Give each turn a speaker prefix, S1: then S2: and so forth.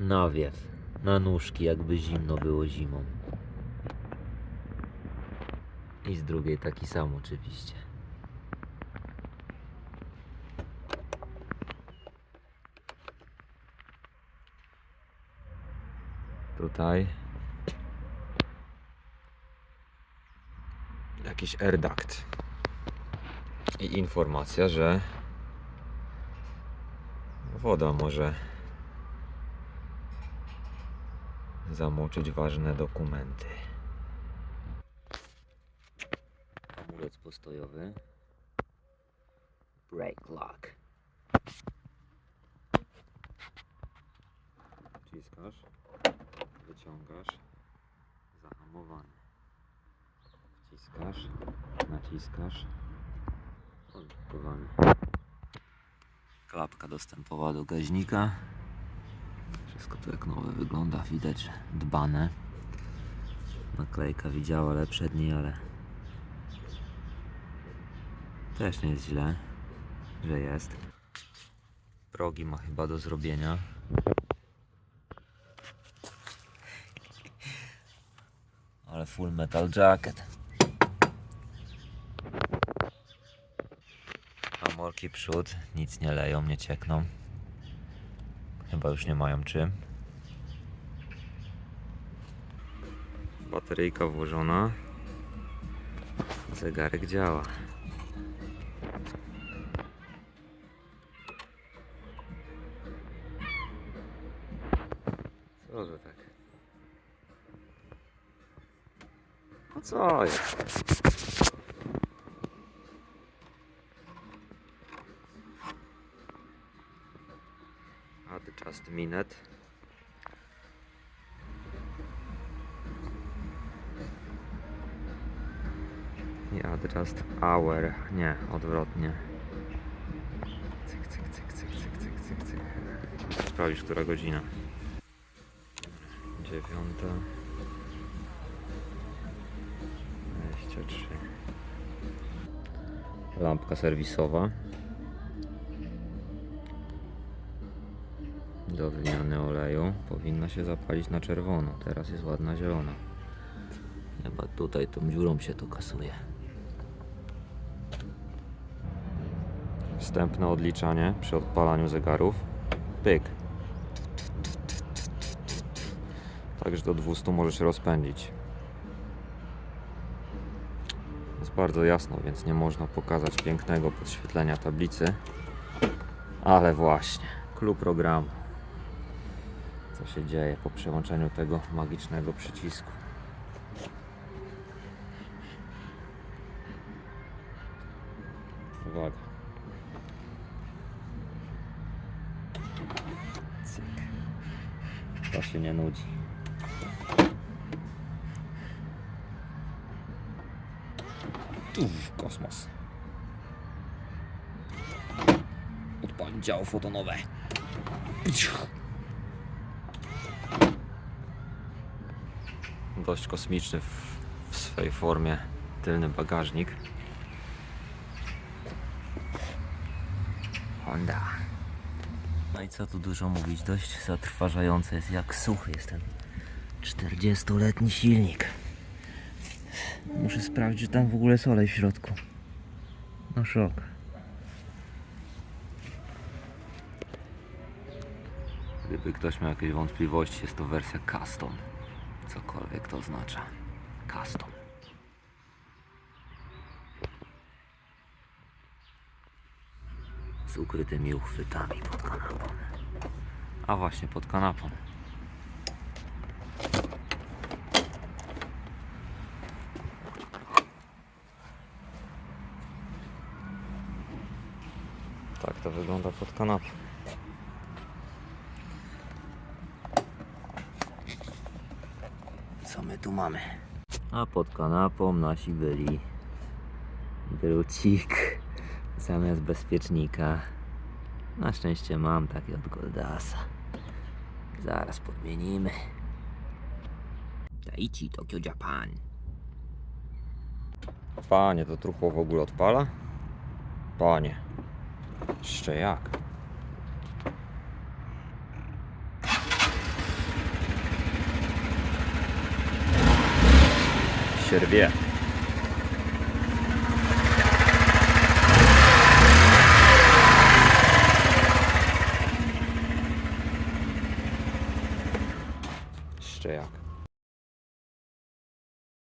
S1: nawiew na nóżki, jakby zimno było zimą. I z drugiej taki sam oczywiście. Tutaj
S2: Jakiś airduct. I informacja, że woda może zamoczyć ważne dokumenty.
S1: hamulec postojowy. Brake lock.
S2: Wciskasz, wyciągasz, zahamowany. Wciskasz, naciskasz, odblokowany.
S1: Klapka dostępowa do gaźnika. Wszystko to jak nowe wygląda, widać, dbane. Naklejka widziała lepsze dni, ale też nie jest źle, że jest. Progi ma chyba do zrobienia. Ale full metal jacket. Amorki przód, nic nie leją, nie ciekną. Chyba już nie mają czym.
S2: Bateryjka włożona.
S1: Zegarek działa.
S2: Co tak? No co jest? Add just minute. Nie add just hour. Nie, odwrotnie. Cyk, cyk, cyk, cyk, cyk, cyk, cyk, cyk. Sprawdzisz, która godzina. Dziewiąta. 23. Lampka serwisowa. Do wymiany oleju. Powinna się zapalić na czerwono. Teraz jest ładna zielona.
S1: Chyba tutaj tą dziurą się to kasuje.
S2: Wstępne odliczanie przy odpalaniu zegarów. Pyk. Także do 200 może się rozpędzić. Jest bardzo jasno, więc nie można pokazać pięknego podświetlenia tablicy. Ale właśnie, klub programu. Co się dzieje po przełączeniu tego magicznego przycisku? Uwaga.
S1: To się nie nudzi.
S2: Uf, kosmos. Odpalić działo fotonowe. Dość kosmiczny w, w swej formie tylny bagażnik. Honda.
S1: No i co tu dużo mówić, dość zatrważające jest jak suchy jest ten 40-letni silnik. Muszę sprawdzić, czy tam w ogóle jest olej w środku. No szok. Gdyby ktoś miał jakieś wątpliwości, jest to wersja custom. Cokolwiek to oznacza. Custom. Z ukrytymi uchwytami pod kanapą.
S2: A właśnie, pod kanapą. Tak to wygląda pod kanapą.
S1: Co my tu mamy? A pod kanapą nasi byli drucik zamiast bezpiecznika. Na szczęście mam taki od Goldasa. Zaraz podmienimy. Daichi Tokyo Japan.
S2: Panie, to truchło w ogóle odpala? Panie. Jeszcze jak? Się rwie.